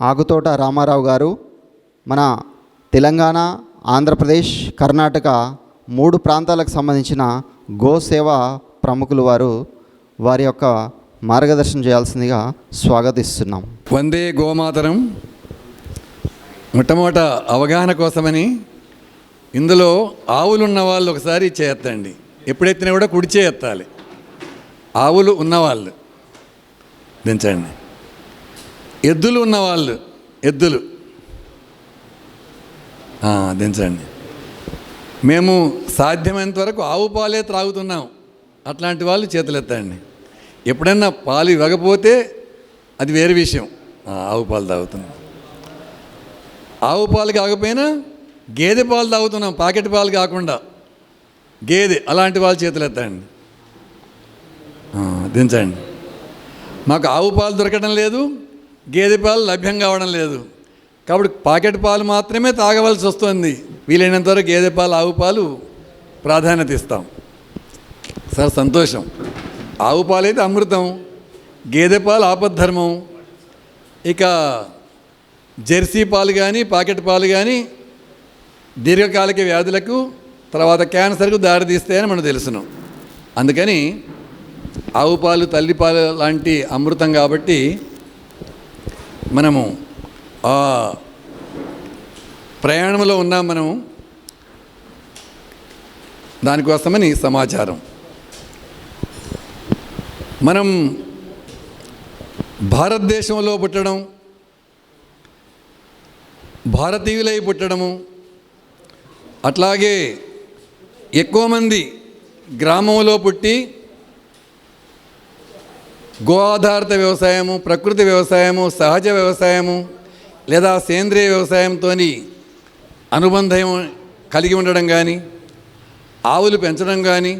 ఆగుతోట రామారావు గారు మన తెలంగాణ ఆంధ్రప్రదేశ్ కర్ణాటక మూడు ప్రాంతాలకు సంబంధించిన గోసేవ ప్రముఖులు వారు వారి యొక్క మార్గదర్శనం చేయాల్సిందిగా స్వాగతిస్తున్నాం. వందే గోమాతరం. మొట్టమొదట అవగాహన కోసమని ఇందులో ఆవులు ఉన్న వాళ్ళు ఒకసారి చేయొత్తండి ఎప్పుడెత్తినా కూడా కుడిచే ఎత్తాలి. ఆవులు ఉన్నవాళ్ళు. దించండి. ఎద్దులు ఉన్నవాళ్ళు ఎద్దులు. దించండి. మేము సాధ్యమైనంత వరకు ఆవు పాలే త్రాగుతున్నాం. అట్లాంటి వాళ్ళు చేతులు ఎప్పుడైనా ఎప్పుడన్నా పాలు ఇవ్వకపోతే అది వేరే విషయం. ఆవు పాలు తాగుతున్నాం. ఆవు పాలు కాకపోయినా గేదె పాలు తాగుతున్నాం పాకెట్ పాలు కాకుండా. గేదె అలాంటి వాళ్ళు చేతులెత్తండి. దించండి. మాకు ఆవు పాలు దొరకడం లేదు. గేదె పాలు లభ్యం కావడం లేదు. కాబట్టి పాకెట్ పాలు మాత్రమే తాగవలసి వస్తుంది. వీలైనంత వరకు గేదె పాలు ఆవు పాలు ప్రాధాన్యత ఇస్తాం. సార్ సంతోషం. ఆవు పాలు అయితే అమృతం గేదె పాలు ఆపద్ధర్మం. ఇక జెర్సీ పాలు కానీ పాకెట్ పాలు కానీ దీర్ఘకాలిక వ్యాధులకు తర్వాత క్యాన్సర్కు దారితీస్తాయని మనం తెలుసును. అందుకని ఆవు పాలు తల్లిపాలు లాంటి అమృతం కాబట్టి మనము ఆ ప్రయాణంలో ఉన్నాం మనము దానికోసమని సమాచారం. మనం భారతదేశంలో పుట్టడం భారతీయులై పుట్టడము అట్లాగే ఎక్కువ మంది గ్రామంలో పుట్టి గో ఆధారిత వ్యవసాయము ప్రకృతి వ్యవసాయము సహజ వ్యవసాయము లేదా సేంద్రియ వ్యవసాయంతో అనుబంధం కలిగి ఉండడం కానీ ఆవులు పెంచడం కానీ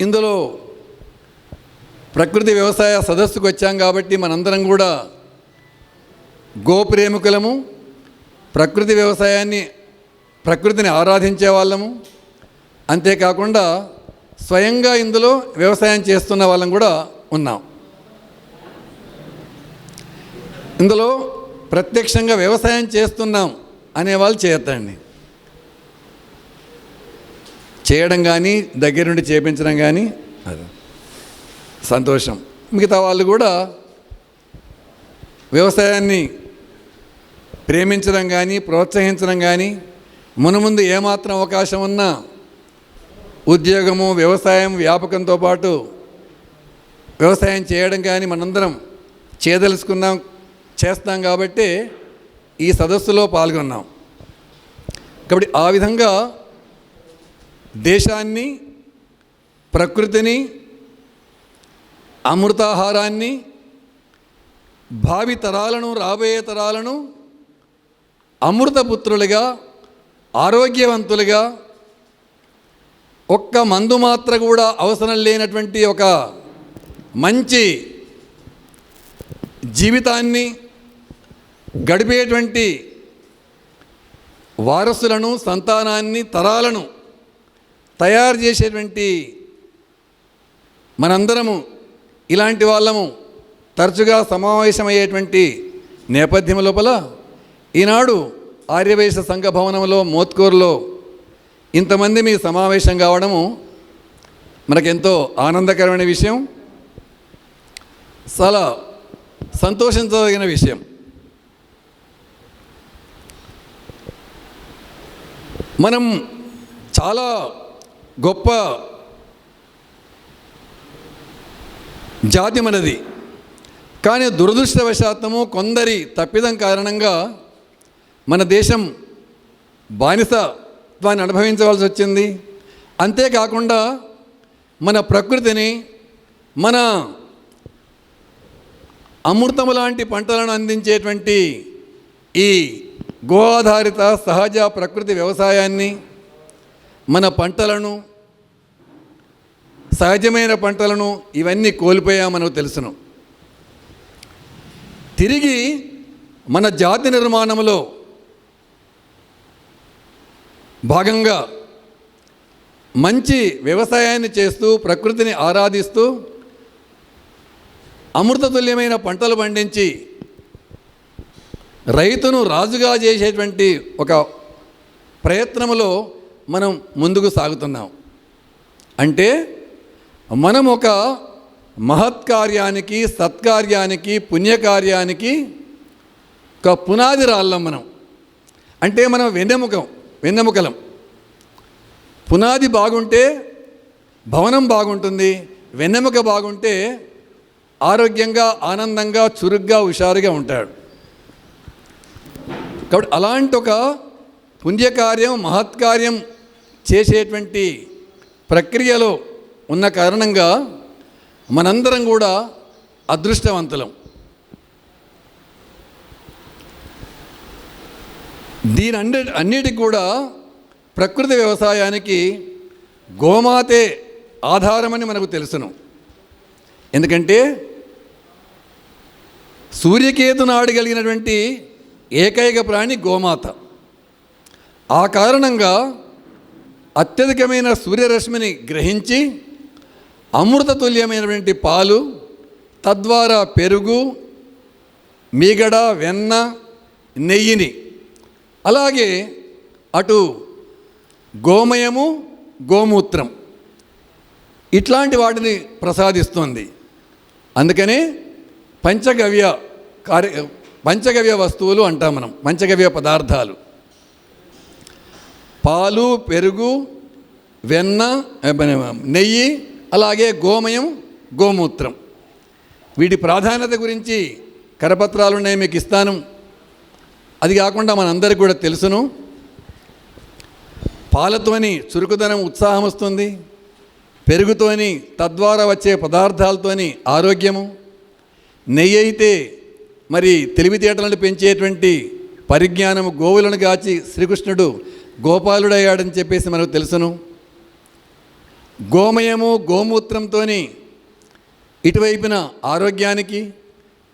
ఇందులో ప్రకృతి వ్యవసాయ సదస్సుకు వచ్చాం కాబట్టి మనందరం కూడా గోప్రేమికులము ప్రకృతి వ్యవసాయాన్ని ప్రకృతిని ఆరాధించే వాళ్ళము. అంతేకాకుండా స్వయంగా ఇందులో వ్యవసాయం చేస్తున్న వాళ్ళం కూడా ఉన్నాం. ఇందులో ప్రత్యక్షంగా వ్యవసాయం చేస్తున్నాం అనే వాళ్ళు చేయడం కానీ దగ్గరుండి చేపించడం కానీ సంతోషం. మిగతా వాళ్ళు కూడా వ్యవసాయాన్ని ప్రేమించడం కానీ ప్రోత్సహించడం కానీ మునుముందు ఏమాత్రం అవకాశం ఉన్నా ఉద్యోగము వ్యవసాయం వ్యాపకంతో పాటు వ్యవసాయం చేయడం కానీ మనందరం చేయదలుచుకున్నాం చేస్తాం కాబట్టి ఈ సదస్సులో పాల్గొన్నాం. కాబట్టి ఆ విధంగా దేశాన్ని ప్రకృతిని అమృతాహారాన్ని భావి తరాలను రాబోయే తరాలను అమృతపుత్రులుగా ఆరోగ్యవంతులుగా ఒక్క మందు మాత్ర కూడా అవసరం లేనటువంటి ఒక మంచి జీవితాన్ని గడిపేటువంటి వారసులను సంతానాన్ని తరాలను తయారు చేసేటువంటి మనందరము ఇలాంటి వాళ్ళము తరచుగా సమావేశమయ్యేటువంటి నేపథ్యం లోపల ఈనాడు ఆర్యవైశ్య సంఘ భవనంలో మోత్కూరులో ఇంతమంది మీ సమావేశం కావడము మనకెంతో ఆనందకరమైన విషయం. చాలా సంతోషించదగిన విషయం. మనం చాలా గొప్ప జాతి మనది. కానీ దురదృష్టవశాత్తము కొందరి తప్పిదం కారణంగా మన దేశం బానిస బానిసత్వాన్ని అనుభవించవలసి వచ్చింది. అంతేకాకుండా మన ప్రకృతిని మన అమృతము లాంటి పంటలను అందించేటువంటి ఈ గో ఆధారిత సహజ ప్రకృతి వ్యవసాయాన్ని మన పంటలను సహజమైన పంటలను ఇవన్నీ కోల్పోయా మనకు తెలుసును. తిరిగి మన జాతి నిర్మాణంలో భాగంగా మంచి వ్యవసాయాన్ని చేస్తూ ప్రకృతిని ఆరాధిస్తూ అమృతతుల్యమైన పంటలు పండించి రైతును రాజుగా చేసేటువంటి ఒక ప్రయత్నములో మనం ముందుకు సాగుతున్నాం. అంటే మనం ఒక మహత్కార్యానికి సత్కార్యానికి పుణ్యకార్యానికి ఒక పునాది రాళ్ళం మనం. అంటే మనం వెన్నెముకం. వెన్నెముకలం. పునాది బాగుంటే భవనం బాగుంటుంది వెన్నెముక బాగుంటే ఆరోగ్యంగా ఆనందంగా చురుగ్గా హుషారుగా ఉంటాడు. కాబట్టి అలాంటి ఒక పుణ్యకార్యం మహత్కార్యం చేసేటువంటి ప్రక్రియలో ఉన్న కారణంగా మనందరం కూడా అదృష్టవంతులం. దీని అన్ని అన్నిటికి కూడా ప్రకృతి వ్యవసాయానికి గోమాతే ఆధారమని మనకు తెలుసును. ఎందుకంటే సూర్యకేతు నాడు కలిగినటువంటి ఏకైక ప్రాణి గోమాత. ఆ కారణంగా అత్యధికమైన సూర్యరశ్మిని గ్రహించి అమృతతుల్యమైనటువంటి పాలు తద్వారా పెరుగు మీగడ వెన్న నెయ్యిని అలాగే అటు గోమయము గోమూత్రం. ఇట్లాంటి వాటిని ప్రసాదిస్తుంది. అందుకనే పంచగవ్య కార్య పంచగవ్య వస్తువులు అంటాం మనం పంచగవ్య పదార్థాలు. పాలు పెరుగు వెన్న నెయ్యి అలాగే గోమయం గోమూత్రం. వీటి ప్రాధాన్యత గురించి కరపత్రాలు ఉన్నాయి మీకు ఇస్తాను. అది కాకుండా మనందరికీ కూడా తెలుసును. పాలతోని చురుకుదనం ఉత్సాహం వస్తుంది. పెరుగుతోని తద్వారా వచ్చే పదార్థాలతోని ఆరోగ్యము. నెయ్యి అయితే మరి తెలివితేటలను పెంచేటువంటి పరిజ్ఞానము గోవులను కాచి శ్రీకృష్ణుడు గోపాలుడయ్యాడని చెప్పేసి మనకు తెలుసును. గోమయము గోమూత్రంతో ఇటువైపున ఆరోగ్యానికి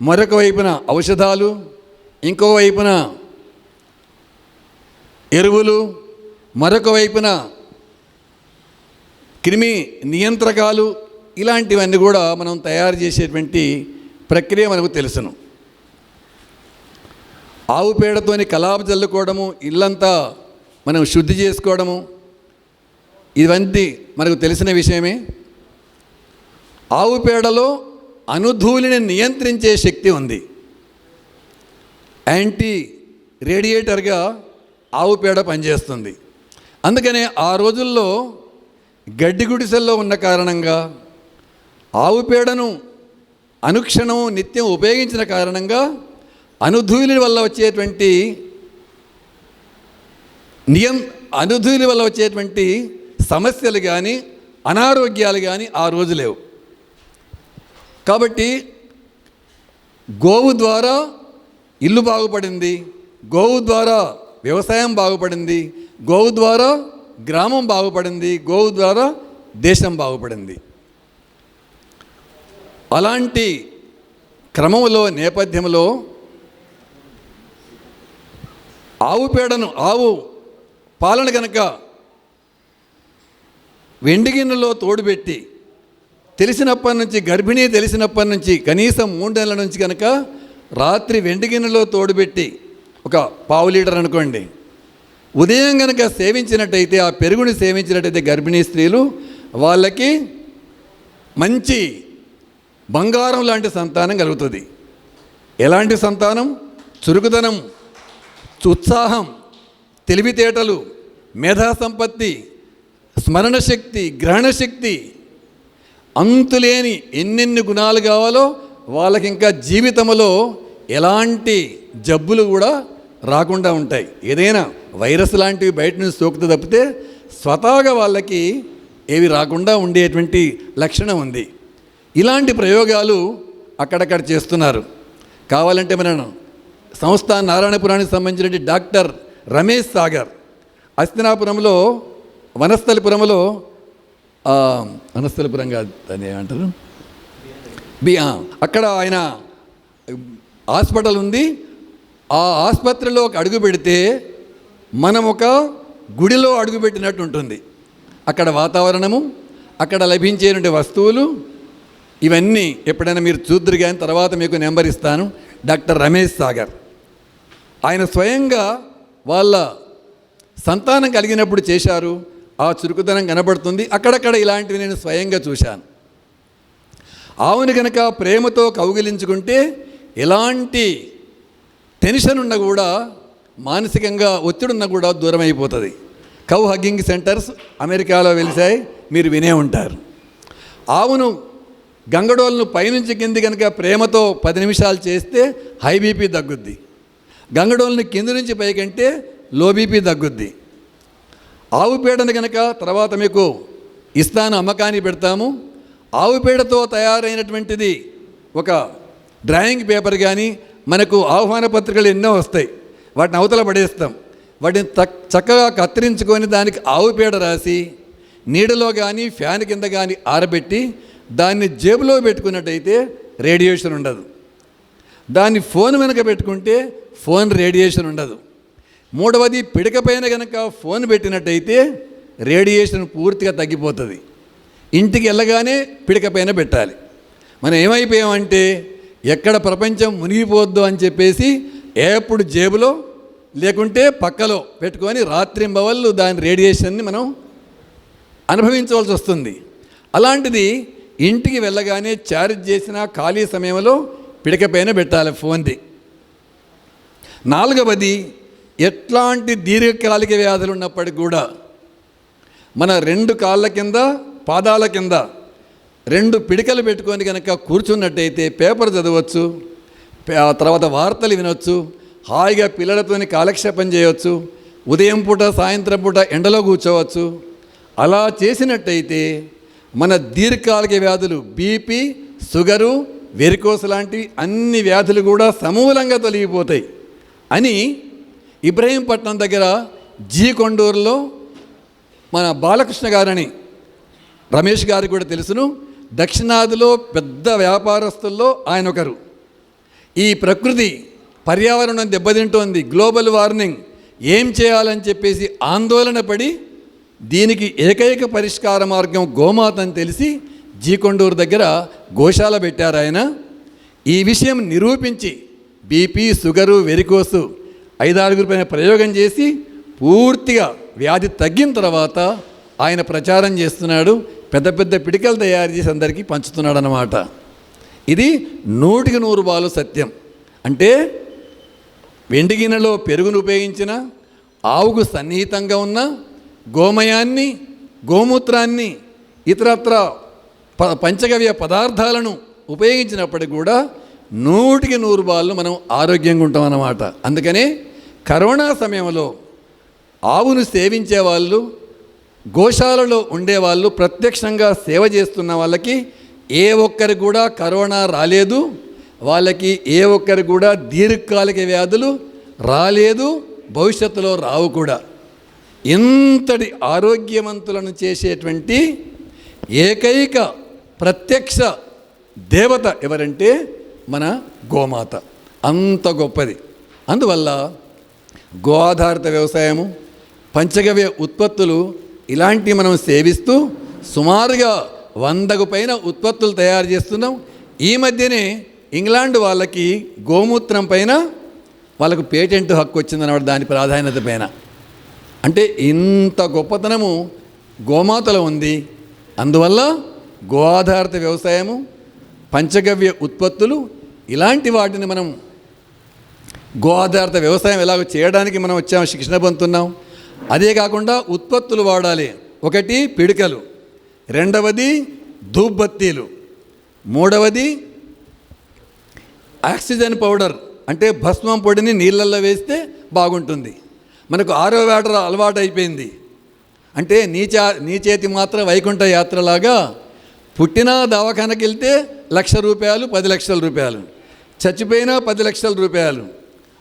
మరొక వైపున ఔషధాలు ఇంకో వైపున ఎరువులు మరొక వైపున క్రిమి నియంత్రకాలు ఇలాంటివన్నీ కూడా మనం తయారు చేసేటువంటి ప్రక్రియ మనకు తెలుసును. ఆవు పేడతోని కలాప చల్లుకోవడము ఇల్లంతా మనం శుద్ధి చేసుకోవడము ఇవంటి మనకు తెలిసిన విషయమే. ఆవు పేడలో అనుధూలిని నియంత్రించే శక్తి ఉంది. యాంటీ రేడియేటర్గా ఆవు పేడ పనిచేస్తుంది. అందుకనే ఆ రోజుల్లో గడ్డి గుడిసెల్లో ఉన్న కారణంగా ఆవు పేడను అనుక్షణం నిత్యం ఉపయోగించిన కారణంగా అనుధూలి వల్ల వచ్చేటువంటి నియం అనుధూలి వల్ల వచ్చేటువంటి సమస్యలు కానీ అనారోగ్యాలు కానీ ఆ రోజు లేవు. కాబట్టి గోవు ద్వారా ఇల్లు బాగుపడింది. గోవు ద్వారా వ్యవసాయం బాగుపడింది గోవు ద్వారా గ్రామం బాగుపడింది గోవు ద్వారా దేశం బాగుపడింది. అలాంటి క్రమంలో నేపథ్యంలో ఆవు పేడను ఆవు పాలన కనుక వెండి గిన్నెలో తోడుపెట్టి తెలిసినప్పటి నుంచి గర్భిణీ తెలిసినప్పటి నుంచి కనీసం మూడు నెలల నుంచి కనుక రాత్రి వెండి గిన్నెలో తోడుపెట్టి ఒక పావు లీటర్ అనుకోండి. ఉదయం కనుక సేవించినట్టయితే ఆ పెరుగుని సేవించినట్టయితే గర్భిణీ స్త్రీలు వాళ్ళకి మంచి బంగారం లాంటి సంతానం కలుగుతుంది. ఎలాంటి సంతానం? చురుకుదనం ఉత్సాహం తెలివితేటలు మేధా సంపత్తి స్మరణ శక్తి గ్రహణ శక్తి అంతులేని ఎన్నెన్ని గుణాలు కావాలో వాళ్ళకి ఇంకా జీవితంలో ఎలాంటి జబ్బులు కూడా రాకుండా ఉంటాయి. ఏదైనా వైరస్ లాంటివి బయట నుంచి సోకుతూ తప్పితే స్వతహాగా వాళ్ళకి ఏవి రాకుండా ఉండేటువంటి లక్షణం ఉంది. ఇలాంటి ప్రయోగాలు అక్కడక్కడ చేస్తున్నారు. కావాలంటే మనం సంస్థ నారాయణపురానికి సంబంధించిన డాక్టర్ రమేష్ సాగర్ అస్తినాపురంలో వనస్థలిపురంలో వనస్థలిపురం కాదు దాన్ని ఏమంటారు? బి అక్కడ ఆయన హాస్పిటల్ ఉంది. ఆ ఆసుపత్రిలో ఒక అడుగు పెడితే మనం ఒక గుడిలో అడుగుపెట్టినట్టు ఉంటుంది. అక్కడ వాతావరణము అక్కడ లభించేటువంటి వస్తువులు ఇవన్నీ ఎప్పుడైనా మీరు చూద్దరు కానీ తర్వాత మీకు నెంబర్ ఇస్తాను. డాక్టర్ రమేష్ సాగర్. ఆయన స్వయంగా వాళ్ళ సంతానం కలిగినప్పుడు చేశారు. ఆ చురుకుదనం కనబడుతుంది. అక్కడక్కడ ఇలాంటివి నేను స్వయంగా చూశాను. ఆవుని కనుక ప్రేమతో కౌగిలించుకుంటే ఎలాంటి టెన్షన్ ఉన్నా కూడా మానసికంగా ఒత్తిడి ఉన్నా కూడా దూరం అయిపోతుంది. కౌ హగ్గింగ్ సెంటర్స్ అమెరికాలో వెలిసాయి మీరు వినే ఉంటారు. ఆవును గంగడోలను పైనుంచి కింది కనుక ప్రేమతో పది నిమిషాలు చేస్తే హై బీపీ తగ్గుద్ది. గంగడోల్ని కింది నుంచి పైకంటే లో బీపీ తగ్గుద్ది. ఆవు పేడను కనుక తర్వాత మీకు ఇస్తాను అమ్మకాన్ని పెడతాము. ఆవు పేడతో తయారైనటువంటిది ఒక డ్రాయింగ్ పేపర్ కానీ మనకు ఆహ్వాన పత్రికలు ఎన్నో వస్తాయి. వాటిని అవతల పడేస్తాం. వాటిని చక్కగా కత్తిరించుకొని దానికి ఆవు పేడ రాసి నీడలో కానీ ఫ్యాన్ కింద కానీ ఆరబెట్టి దాన్ని జేబులో పెట్టుకున్నట్టయితే రేడియేషన్ ఉండదు. దాన్ని ఫోన్ వెనక పెట్టుకుంటే ఫోన్ రేడియేషన్ ఉండదు. మూడవది పిడక పైన కనుక ఫోన్ పెట్టినట్టయితే రేడియేషన్ పూర్తిగా తగ్గిపోతుంది. ఇంటికి వెళ్ళగానే పిడక పైన పెట్టాలి. మనం ఏమైపోయామంటే ఎక్కడ ప్రపంచం మునిగిపోద్దు అని చెప్పేసి ఎప్పుడు జేబులో లేకుంటే పక్కలో పెట్టుకొని రాత్రింబవళ్ళు దాని రేడియేషన్ని మనం అనుభవించవలసి వస్తుంది. అలాంటిది ఇంటికి వెళ్ళగానే ఛార్జ్ చేసిన ఖాళీ సమయంలో పిడకపైన పెట్టాలి ఫోన్ది. నాలుగవది ఎట్లాంటి దీర్ఘకాలిక వ్యాధులు ఉన్నప్పటికి కూడా మన రెండు కాళ్ళ కింద పాదాల కింద రెండు పిడికలు పెట్టుకొని కనుక కూర్చున్నట్టయితే పేపర్ చదవచ్చు ఆ తర్వాత వార్తలు వినొచ్చు హాయిగా పిల్లలతోని కాలక్షేపం చేయవచ్చు ఉదయం పూట సాయంత్రం పూట ఎండలో కూర్చోవచ్చు. అలా చేసినట్టయితే మన దీర్ఘకాలిక వ్యాధులు బీపీ షుగరు వెరికోస్ లాంటివి అన్ని వ్యాధులు కూడా సమూలంగా తొలగిపోతాయి. అని ఇబ్రహీంపట్నం దగ్గర జీ కొండూరులో మన బాలకృష్ణ గారని రమేష్ గారికి కూడా తెలుసును. దక్షిణాదిలో పెద్ద వ్యాపారస్తుల్లో ఆయన ఒకరు ఈ ప్రకృతి పర్యావరణం దెబ్బతింటోంది. గ్లోబల్ వార్మింగ్ ఏం చేయాలని చెప్పేసి ఆందోళన పడి దీనికి ఏకైక పరిష్కార మార్గం గోమాత అని తెలిసి జీకొండూరు దగ్గర గోశాల పెట్టారు ఆయన. ఈ విషయం నిరూపించి బీపీ షుగరు వెరికోసు ఐదారుగురు పైన ప్రయోగం చేసి పూర్తిగా వ్యాధి తగ్గిన తర్వాత ఆయన ప్రచారం చేస్తున్నాడు. పెద్ద పెద్ద పిడికలు తయారు చేసి అందరికీ పంచుతున్నాడు అన్నమాట ఇది నూటికి నూరు బాలు సత్యం. అంటే వెండి గిన్నెలో పెరుగును ఉపయోగించిన ఆవుకు సన్నిహితంగా ఉన్న గోమయాన్ని గోమూత్రాన్ని ఇతరత్ర ప పంచగవ్య పదార్థాలను ఉపయోగించినప్పటికి కూడా నూటికి నూరు బాళ్ళు మనం ఆరోగ్యంగా ఉంటాం అన్నమాట అందుకనే కరోనా సమయంలో ఆవును సేవించే వాళ్ళు గోశాలలో ఉండేవాళ్ళు ప్రత్యక్షంగా సేవ చేస్తున్న వాళ్ళకి ఏ ఒక్కరి కూడా కరోనా రాలేదు వాళ్ళకి ఏ ఒక్కరి కూడా దీర్ఘకాలిక వ్యాధులు రాలేదు భవిష్యత్తులో రావు కూడా. ఇంతటి ఆరోగ్యవంతులను చేసేటువంటి ఏకైక ప్రత్యక్ష దేవత ఎవరంటే మన గోమాత. అంత గొప్పది. అందువల్ల గో ఆధారిత వ్యవసాయము పంచగవ్య ఉత్పత్తులు ఇలాంటివి మనం సేవిస్తూ సుమారుగా వందకు పైన ఉత్పత్తులు తయారు చేస్తున్నాం. ఈ మధ్యనే ఇంగ్లాండ్ వాళ్ళకి గోమూత్రం పైన వాళ్ళకు పేటెంట్ హక్కు వచ్చిందన్నమాట దాని ప్రాధాన్యత పైన. అంటే ఇంత గొప్పతనము గోమాతలో ఉంది. అందువల్ల గో ఆధారిత వ్యవసాయము పంచగవ్య ఉత్పత్తులు ఇలాంటి వాటిని మనం గో ఆధారిత వ్యవసాయం ఎలాగో చేయడానికి మనం వచ్చాము శిక్షణ పొందుతున్నాం అదే కాకుండా ఉత్పత్తులు వాడాలి. ఒకటి పిడికలు రెండవది ధూపబత్తీలు మూడవది ఆక్సిజన్ పౌడర్ అంటే భస్మం పొడిని నీళ్ళల్లో వేస్తే బాగుంటుంది. మనకు ఆరో వేట అలవాటు అయిపోయింది అంటే నీచా నీచేతి నీ చేతి మాత్రం వైకుంఠ యాత్రలాగా పుట్టిన దవాఖానకి వెళ్తే లక్ష రూపాయలు పది లక్షల రూపాయలు. చచ్చిపోయినా పది లక్షల రూపాయలు.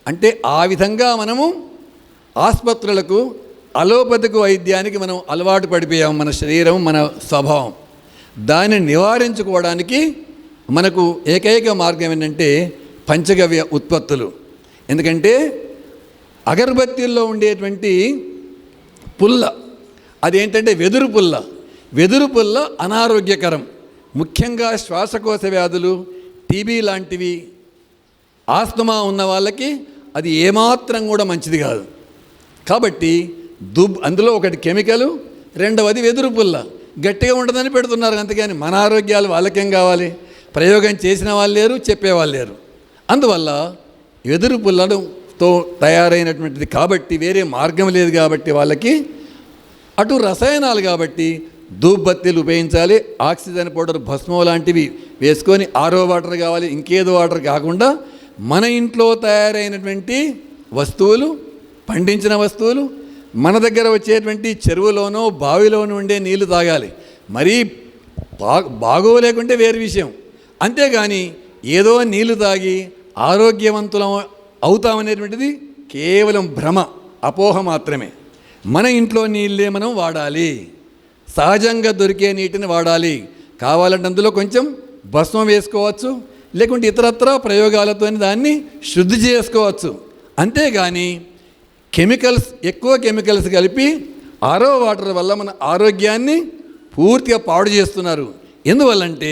అంటే ఆ విధంగా మనము ఆసుపత్రులకు అలోపతికు వైద్యానికి మనం అలవాటు పడిపోయాం. మన శరీరం మన స్వభావం. దాన్ని నివారించుకోవడానికి మనకు ఏకైక మార్గం ఏంటంటే పంచగవ్య ఉత్పత్తులు. ఎందుకంటే అగరబత్తీల్లో ఉండేటువంటి పుల్ల అదేంటంటే వెదురు పుల్ల. వెదురు పుల్ల అనారోగ్యకరం. ముఖ్యంగా శ్వాసకోశ వ్యాధులు టీబీ లాంటివి ఆస్తమా ఉన్న వాళ్ళకి అది ఏమాత్రం కూడా మంచిది కాదు. కాబట్టి దుబ్ అందులో ఒకటి కెమికల్ రెండవది వెదురు పుల్ల గట్టిగా ఉంటుందని పెడుతున్నారు అంతేగాని మన ఆరోగ్యాలు వాళ్ళకేం కావాలి? ప్రయోగం చేసిన వాళ్ళు లేరు చెప్పేవాళ్ళు లేరు. అందువల్ల వెదురు పుల్లతో తయారైనటువంటిది కాబట్టి వేరే మార్గం లేదు కాబట్టి వాళ్ళకి అటు రసాయనాలు కాబట్టి ధూపబత్తీలు ఉపయోగించాలి ఆక్సిజన్ పౌడర్ భస్మం లాంటివి వేసుకొని ఆరో వాటర్ కావాలి ఇంకేదో వాటర్ కాకుండా మన ఇంట్లో తయారైనటువంటి వస్తువులు పండించిన వస్తువులు మన దగ్గర వచ్చేటువంటి చెరువులోనో బావిలోనూ ఉండే నీళ్ళు తాగాలి. మరీ బా బాగోలేకుంటే వేరు విషయం. అంతేగాని ఏదో నీళ్ళు తాగి ఆరోగ్యవంతులం అవుతామనేటువంటిది కేవలం భ్రమ అపోహ మాత్రమే. మన ఇంట్లో నీళ్ళే మనం వాడాలి. సహజంగా దొరికే నీటిని వాడాలి. కావాలంటే అందులో కొంచెం భస్మం వేసుకోవచ్చు లేకుంటే ఇతరత్ర ప్రయోగాలతో దాన్ని శుద్ధి చేసుకోవచ్చు. అంతేగాని కెమికల్స్ ఎక్కువ కెమికల్స్ కలిపి ఆరో వాటర్ వల్ల మన ఆరోగ్యాన్ని పూర్తిగా పాడు చేస్తున్నారు. ఎందువల్లంటే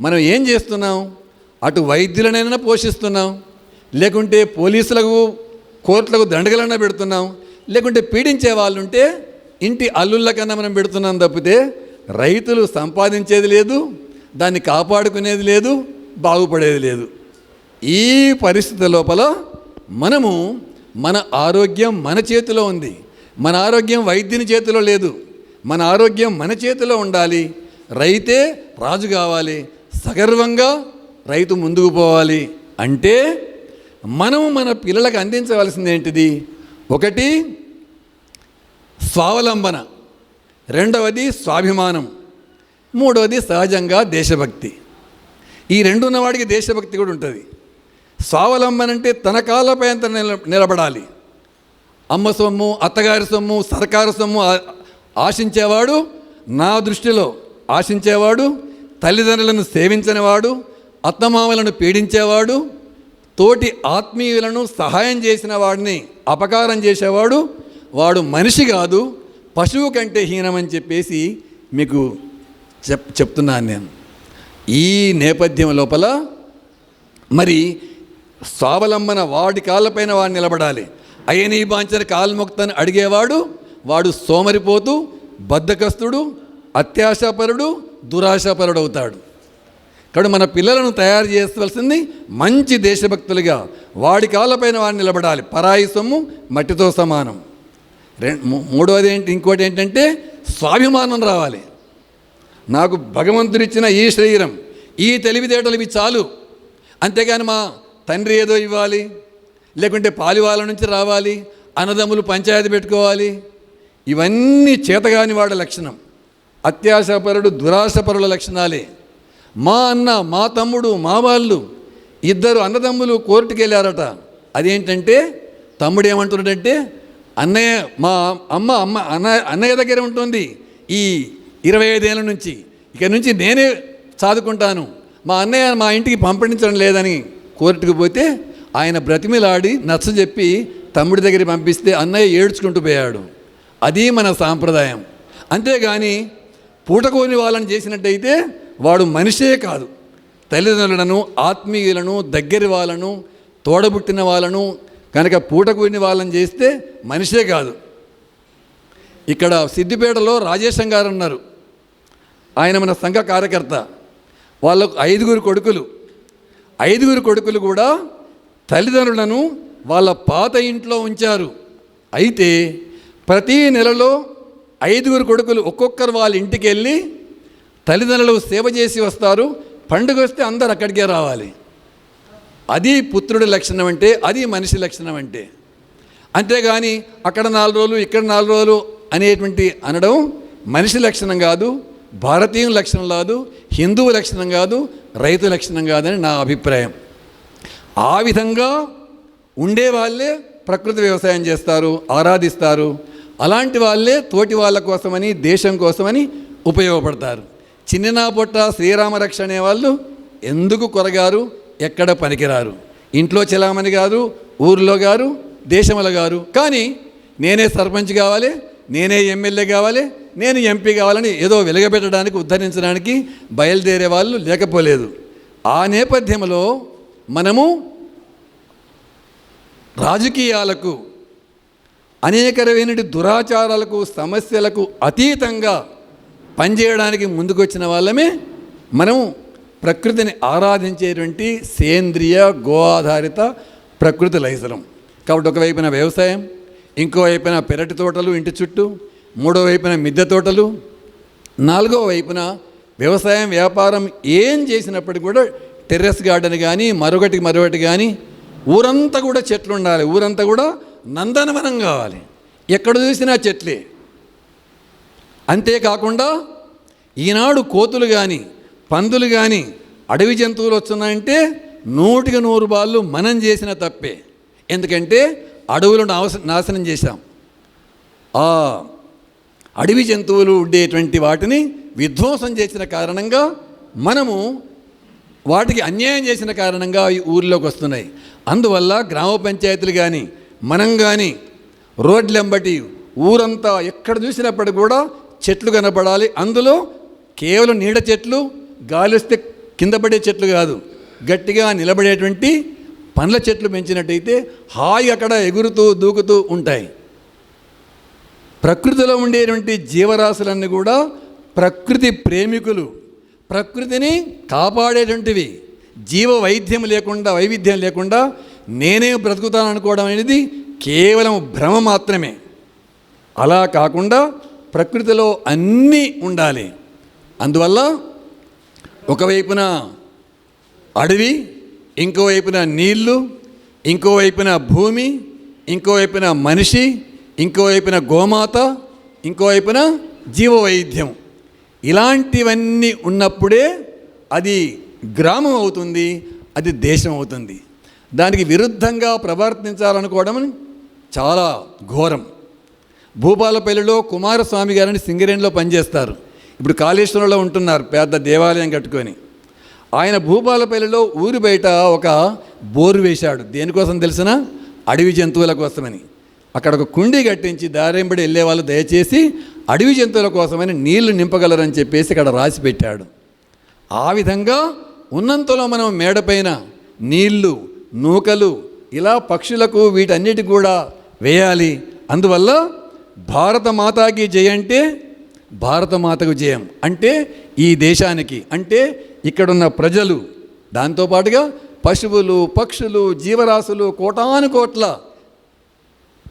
మనం ఏం చేస్తున్నాం? అటు వైద్యులనైనా పోషిస్తున్నాం. లేకుంటే పోలీసులకు కోర్టులకు దండగలన్నా పెడుతున్నాం. లేకుంటే పీడించే వాళ్ళు ఉంటే ఇంటి అల్లుళ్ళకన్నా మనం పెడుతున్నాం తప్పితే రైతులు సంపాదించేది లేదు దాన్ని కాపాడుకునేది లేదు బాగుపడేది లేదు. ఈ పరిస్థితి లోపల మనము మన ఆరోగ్యం మన చేతిలో ఉంది. మన ఆరోగ్యం వైద్యుని చేతిలో లేదు. మన ఆరోగ్యం మన చేతిలో ఉండాలి. రైతే రాజు కావాలి. సగర్వంగా రైతు ముందుకు పోవాలి. అంటే మనం మన పిల్లలకు అందించవలసింది ఏంటిది? ఒకటి స్వావలంబన. రెండవది స్వాభిమానం. మూడవది సహజంగా దేశభక్తి. ఈ రెండు ఉన్నవాడికి దేశభక్తి కూడా ఉంటుంది. స్వావలంబన అంటే తన కాళ్ళపై అంత నిల నిలబడాలి. అమ్మ సొమ్ము అత్తగారి సొమ్ము సర్కారు సొమ్ము ఆశించేవాడు నా దృష్టిలో ఆశించేవాడు తల్లిదండ్రులను సేవించనివాడు అత్తమామలను పీడించేవాడు తోటి ఆత్మీయులను సహాయం చేసిన వాడిని అపకారం చేసేవాడు వాడు మనిషి కాదు పశువు కంటే హీనమని చెప్పేసి మీకు చెప్ చెప్తున్నాను నేను. ఈ నేపథ్యం లోపల మరి స్వావలంబన వాడి కాళ్ళపైన వాడు నిలబడాలి. అయ్యని బాంచిన కాల్ముక్తని అడిగేవాడు వాడు సోమరిపోతూ బద్ధకస్తుడు అత్యాశాపరుడు దురాశాపరుడు అవుతాడు ఇక్కడ మన పిల్లలను తయారు చేసవలసింది మంచి దేశభక్తులుగా వాడి కాళ్ళపైన వాడు నిలబడాలి. పరాయి సొమ్ము మట్టితో సమానం. రెం మూడవది ఏంటి ఇంకోటి ఏంటంటే స్వాభిమానం రావాలి. నాకు భగవంతుడిచ్చిన ఈ శరీరం ఈ తెలివితేటలు ఇవి చాలు. అంతేగాని మా తండ్రి ఏదో ఇవ్వాలి లేకుంటే పాలివాళ్ళ నుంచి రావాలి అన్నదమ్ములు పంచాయతీ పెట్టుకోవాలి. ఇవన్నీ చేతగాని వాడి లక్షణం. అత్యాశపరుడు దురాశపరుల లక్షణాలే. మా అన్న మా తమ్ముడు మా వాళ్ళు ఇద్దరు అన్నదమ్ములు కోర్టుకు వెళ్ళారట. అదేంటంటే తమ్ముడు ఏమంటున్నాడంటే అన్నయ్య మా అమ్మ అమ్మ అన్న అన్నయ్య దగ్గర ఉంటుంది ఈ ఇరవై ఐదేళ్ళ నుంచి. ఇక నుంచి నేనే సాదుకుంటాను. మా అన్నయ్య మా ఇంటికి పంపించడం లేదని కోర్టుకు పోతే ఆయన బ్రతిమిలాడి నచ్చజెప్పి తమ్ముడి దగ్గరికి పంపిస్తే అన్నయ్య ఏడ్చుకుంటూ పోయాడు. అది మన సాంప్రదాయం. అంతేగాని పూటకోని వాళ్ళని చేసినట్టయితే వాడు మనిషే కాదు. తల్లిదండ్రులను ఆత్మీయులను దగ్గరి వాళ్ళను తోడబుట్టిన వాళ్ళను కనుక పూటకూని వాళ్ళని చేస్తే మనిషే కాదు. ఇక్కడ సిద్దిపేటలో రాజేశం గారు ఉన్నారు ఆయన మన సంఘ కార్యకర్త. వాళ్ళకు ఐదుగురు కొడుకులు. ఐదుగురు కొడుకులు కూడా తల్లిదండ్రులను వాళ్ళ పాత ఇంట్లో ఉంచారు. అయితే ప్రతి నెలలో ఐదుగురు కొడుకులు ఒక్కొక్కరు వాళ్ళ ఇంటికి వెళ్ళి తల్లిదండ్రులు సేవ చేసి వస్తారు. పండుగ వస్తే అందరు అక్కడికే రావాలి. అది పుత్రుడి లక్షణం అంటే అది మనిషి లక్షణం అంటే. అంతేగాని అక్కడ నాలుగు రోజులు ఇక్కడ నాలుగు రోజులు అనేటువంటి అనడం మనిషి లక్షణం కాదు. భారతీయ లక్షణం కాదు హిందువు లక్షణం కాదు రైతు లక్షణం కాదని నా అభిప్రాయం. ఆ విధంగా ఉండే వాళ్ళే ప్రకృతి వ్యవసాయం చేస్తారు ఆరాధిస్తారు. అలాంటి వాళ్ళే తోటి వాళ్ళ కోసమని దేశం కోసమని ఉపయోగపడతారు. చిన్ననా పొట్ట శ్రీరామరక్ష అనేవాళ్ళు ఎందుకు కొరగారు? ఎక్కడ పనికిరారు? ఇంట్లో చెలామణి గారు ఊర్లో గారు దేశముల గారు. కానీ నేనే సర్పంచ్ కావాలి నేనే ఎమ్మెల్యే కావాలి నేను ఎంపీ కావాలని ఏదో వెలగబెట్టడానికి ఉద్ధరించడానికి బయలుదేరే వాళ్ళు లేకపోలేదు. ఆ నేపథ్యంలో మనము రాజకీయాలకు అనేకరమైన దురాచారాలకు సమస్యలకు అతీతంగా పనిచేయడానికి ముందుకొచ్చిన వాళ్ళమే మనం ప్రకృతిని ఆరాధించేటువంటి సేంద్రియ గో ఆధారిత ప్రకృతి లైసరం కాబట్టి ఒకవైపున వ్యవసాయం ఇంకో వైపున పెరటి తోటలు ఇంటి చుట్టూ మూడో వైపున మిద్దె తోటలు నాలుగో వైపున వ్యవసాయం వ్యాపారం ఏం చేసినప్పటికీ కూడా టెర్రస్ గార్డెన్ కానీ మరొకటి మరొకటి కానీ ఊరంతా కూడా చెట్లు ఉండాలి. ఊరంతా కూడా నందనవనం కావాలి. ఎక్కడ చూసినా చెట్లే. అంతేకాకుండా ఈనాడు కోతులు కానీ పందులు కానీ అడవి జంతువులు వస్తున్నాయంటే నూటికి నూరు బాళ్ళు మనం చేసిన తప్పే. ఎందుకంటే అడవులను నాశ నాశనం చేశాం. అడవి జంతువులు ఉండేటువంటి వాటిని విధ్వంసం చేసిన కారణంగా మనము వాటికి అన్యాయం చేసిన కారణంగా ఈ ఊర్లోకి వస్తున్నాయి. అందువల్ల గ్రామ పంచాయతీలు కానీ మనం కానీ రోడ్లెంబటి ఊరంతా ఎక్కడ చూసినప్పుడు కూడా చెట్లు కనపడాలి. అందులో కేవలం నీడ చెట్లు గాలి వస్తే కింద పడే చెట్లు కాదు. గట్టిగా నిలబడేటువంటి పండ్ల చెట్లు పెంచినట్టయితే హాయి అక్కడ ఎగురుతూ దూకుతూ ఉంటాయి. ప్రకృతిలో ఉండేటువంటి జీవరాశులన్నీ కూడా ప్రకృతి ప్రేమికులు. ప్రకృతిని కాపాడేటువంటివి. జీవ వైద్యం లేకుండా వైవిధ్యం లేకుండా నేనే బ్రతుకుతాను అనుకోవడం అనేది కేవలం భ్రమ మాత్రమే. అలా కాకుండా ప్రకృతిలో అన్నీ ఉండాలి. అందువల్ల ఒకవైపున అడవి ఇంకోవైపున నీళ్ళు ఇంకోవైపున భూమి ఇంకోవైపున మనిషి ఇంకోవైపున గోమాత ఇంకోవైపున జీవవైద్యం. ఇలాంటివన్నీ ఉన్నప్పుడే అది గ్రామం అవుతుంది అది దేశం అవుతుంది. దానికి విరుద్ధంగా ప్రవర్తించాలనుకోవడం చాలా ఘోరం. భూపాలపల్లిలో కుమారస్వామి గారని సింగరేణిలో పనిచేస్తారు. ఇప్పుడు కాళేశ్వరంలో ఉంటున్నారు పెద్ద దేవాలయం కట్టుకొని. ఆయన భూపాలపల్లిలో ఊరి బయట ఒక బోరు వేశాడు. దేనికోసం తెలిసిన? అడవి జంతువుల కోసమని. అక్కడ ఒక కుండి కట్టించి దారింబడి వెళ్ళే వాళ్ళు దయచేసి అడవి జంతువుల కోసమని నీళ్ళు నింపగలరని చెప్పేసి ఇక్కడ రాసి పెట్టాడు. ఆ విధంగా ఉన్నంతలో మనం మేడపైన నీళ్ళు నూకలు ఇలా పక్షులకు వీటన్నిటి కూడా వేయాలి. అందువల్ల భారతమాతకి జయ అంటే భారత మాతకు జయం. అంటే ఈ దేశానికి అంటే ఇక్కడున్న ప్రజలు. దాంతోపాటుగా పశువులు పక్షులు జీవరాశులు కోటాను కోట్ల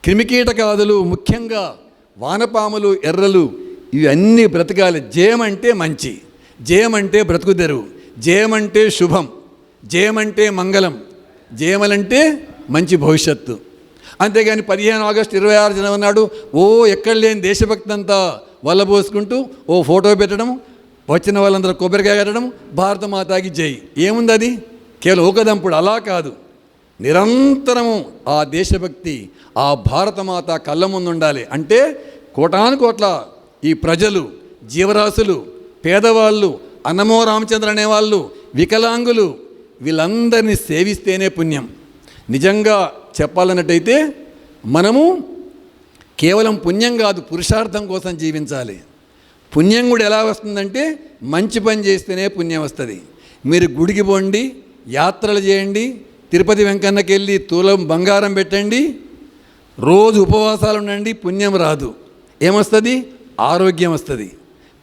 క్రిమికీటకాదులు ముఖ్యంగా వానపాములు ఎర్రలు ఇవన్నీ బ్రతకాలి. జయమంటే మంచి జయమంటే అంటే జయమంటే శుభం జయం అంటే మంగళం జయమలంటే మంచి భవిష్యత్తు. అంతేగాని పదిహేను ఆగస్టు ఇరవై ఆరు జనవరి నాడు ఓ ఎక్కడ లేని దేశభక్తి అంతా వల్లబోసుకుంటూ ఓ ఫోటో పెట్టడం వచ్చిన వాళ్ళందరూ కొబ్బరికాయ కట్టడం భారత మాతాకి జై. ఏముంది అది? కేవలం ఊకదంపుడు అలా కాదు. నిరంతరము ఆ దేశభక్తి ఆ భారతమాత కళ్ళ ముందు ఉండాలి అంటే కోటాను కోట్ల ఈ ప్రజలు జీవరాశులు పేదవాళ్ళు అన్నమో రామచంద్ర అనేవాళ్ళు వికలాంగులు వీళ్ళందరినీ సేవిస్తేనే పుణ్యం. నిజంగా చెప్పాలన్నట్టయితే మనము కేవలం పుణ్యం కాదు పురుషార్థం కోసం జీవించాలి. పుణ్యం కూడా ఎలా వస్తుందంటే మంచి పని చేస్తేనే పుణ్యం వస్తుంది. మీరు గుడికి పోండి యాత్రలు చేయండి తిరుపతి వెంకన్నకి వెళ్ళి తూలం బంగారం పెట్టండి. రోజు ఉపవాసాలు ఉండండి పుణ్యం రాదు. ఏమొస్తుంది? ఆరోగ్యం వస్తుంది.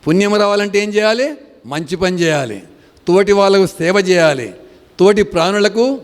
పుణ్యం రావాలంటే ఏం చేయాలి? మంచి పని చేయాలి. తోటి వాళ్ళకు సేవ చేయాలి. తోటి ప్రాణులకు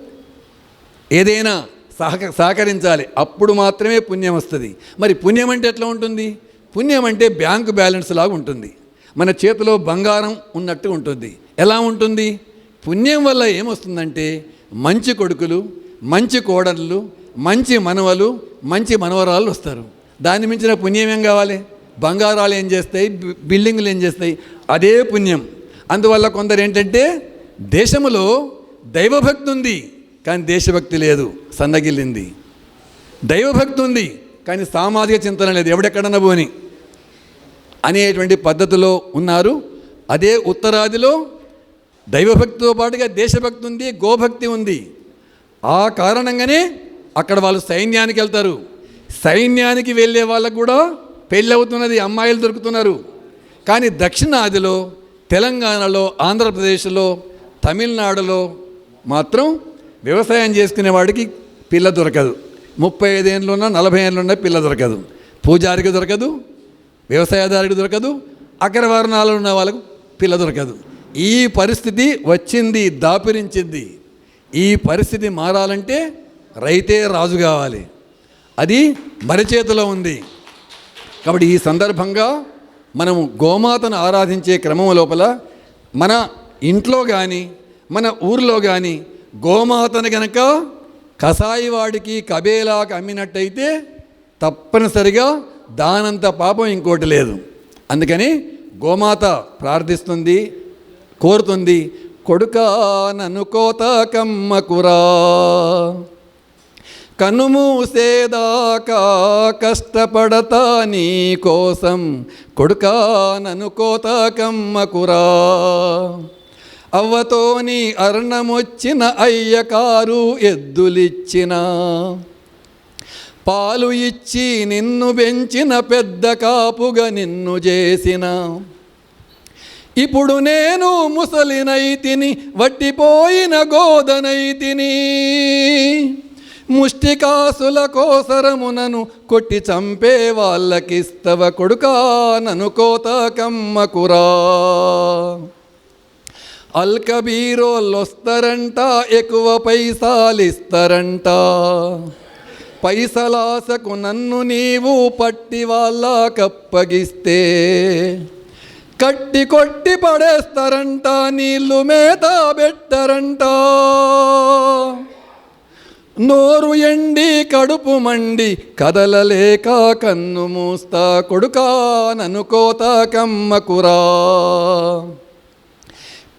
ఏదైనా సహక సహకరించాలి. అప్పుడు మాత్రమే పుణ్యం వస్తుంది. మరి పుణ్యం అంటే ఎట్లా ఉంటుంది? పుణ్యం అంటే బ్యాంకు బ్యాలెన్స్ లాగా ఉంటుంది. మన చేతిలో బంగారం ఉన్నట్టు ఉంటుంది. ఎలా ఉంటుంది? పుణ్యం వల్ల ఏమొస్తుందంటే మంచి కొడుకులు మంచి కోడళ్ళు మంచి మనవలు మంచి మనవరాలు వస్తారు. దాన్ని మించిన పుణ్యం ఏం కావాలి? బంగారాలు ఏం చేస్తాయి? బిల్డింగ్లు ఏం చేస్తాయి? అదే పుణ్యం. అందువల్ల కొందరు ఏంటంటే దేశంలో దైవభక్తి ఉంది కానీ దేశభక్తి లేదు సన్నగిల్లింది. దైవభక్తి ఉంది కానీ సామాజిక చింతన లేదు. ఎవడెక్కడన్నా పోని అనేటువంటి పద్ధతిలో ఉన్నారు. అదే ఉత్తరాదిలో దైవభక్తితో పాటుగా దేశభక్తి ఉంది గోభక్తి ఉంది. ఆ కారణంగానే అక్కడ వాళ్ళు సైన్యానికి వెళ్తారు. సైన్యానికి వెళ్ళే వాళ్ళకు కూడా పెళ్ళవుతున్నది అమ్మాయిలు దొరుకుతున్నారు. కానీ దక్షిణాదిలో తెలంగాణలో ఆంధ్రప్రదేశ్లో తమిళనాడులో మాత్రం వ్యవసాయం చేసుకునే వాడికి పిల్ల దొరకదు. ముప్పై ఐదేళ్ళున్నా నలభై ఏళ్ళున్నా పిల్ల దొరకదు. పూజారికి దొరకదు వ్యవసాయదారుడికి దొరకదు అగ్రవర్ణాలు ఉన్న వాళ్ళకు పిల్ల దొరకదు. ఈ పరిస్థితి వచ్చింది దాపిరించింది. ఈ పరిస్థితి మారాలంటే రైతే రాజు కావాలి. అది మరి చేతిలో ఉంది. కాబట్టి ఈ సందర్భంగా మనము గోమాతను ఆరాధించే క్రమం లోపల మన ఇంట్లో కానీ మన ఊర్లో కానీ గోమాతను గనక కసాయివాడికి కబేలాకి అమ్మినట్టయితే తప్పనిసరిగా దానంత పాపం ఇంకోటి లేదు. అందుకని గోమాత ప్రార్థిస్తుంది కోరుతుంది కొడుకా నన్ను కోత కనుమూసేదాకా కష్టపడతా నీ కోసం. కొడుకా నన్ను కమ్మకురా. అవ్వతోని అర్ణమొచ్చిన అయ్యకారు ఎద్దులిచ్చిన. పాలు ఇచ్చి నిన్ను పెంచిన పెద్ద కాపుగా నిన్ను చేసిన. ఇప్పుడు నేను ముసలినైతిని వట్టిపోయిన గోదనైతిని. ముష్టికాసుల కోసరమునను కొట్టి చంపే వాళ్ళకిస్తవ కొడుకా నను కోత కమ్మకురా. అల్కబీరోళ్ళొస్తారంట ఎక్కువ పైసాలిస్తారంట. పైసలాసకు నన్ను నీవు పట్టి వాళ్ళ కప్పగిస్తే కట్టి కొట్టి పడేస్తారంట నీళ్ళు మేత పెట్టరంట. నోరు ఎండి కడుపు మండి కదలలేక కన్ను మూస్తా కొడుకా ననుకోతా కమ్మకురా.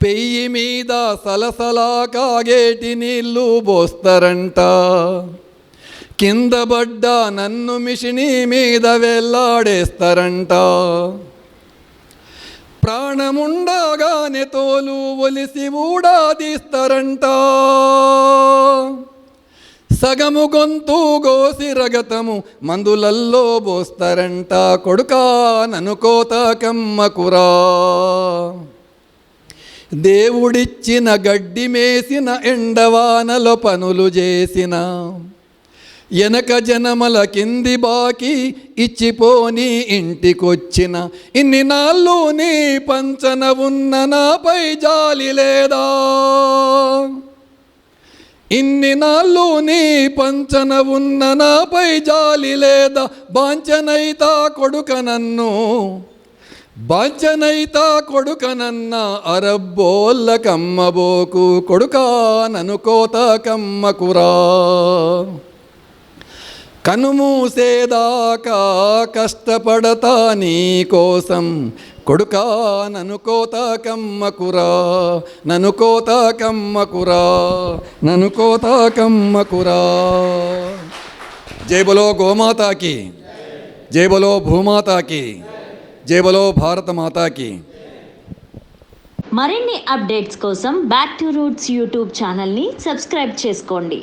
పెయ్యి మీద సలసలా కాగేటి నీళ్ళు పోస్తారంట. కింద పడ్డ నన్ను మిషిని మీద వెళ్ళాడేస్తారంట. ప్రాణముండగానే తోలు ఒలిసి ఊడాదీస్తారంట. సగము గొంతు గోసి రగతము మందులల్లో పోస్తారంట. కొడుకా నన్ను కమ్మకురా దేవుడిచ్చిన గడ్డి మేసిన ఎండవానలో పనులు చేసిన. వెనక జనమల కింది బాకి ఇచ్చిపోని ఇంటికొచ్చిన. ఇన్ని నాళ్ళు నీ పంచన ఉన్న నాపై జాలి లేదా? ఇన్ని నాళ్ళు నీ పంచన ఉన్న నాపై జాలి లేదా? బాంచనైతా కొడుక నన్ను బాంచనైతా కొడుకనన్న అరబ్బోళ్ళ కమ్మబోకు కొడుకా నను కోత కమ్మకురా కనుమూసేదాకా కష్టపడతా నీ కోసం. కొడుకా నను కోత కమ్మకురా నను కోత కమ్మకురా నను కోత కమ్మకురా జైబలో గోమాతాకి. జైబలో భూమాతాకి. జైబలో భారత మాతాకి మరిన్ని అప్డేట్స్ కోసం బ్యాక్ టు రూట్స్ యూట్యూబ్ ఛానల్ని సబ్స్క్రైబ్ చేసుకోండి.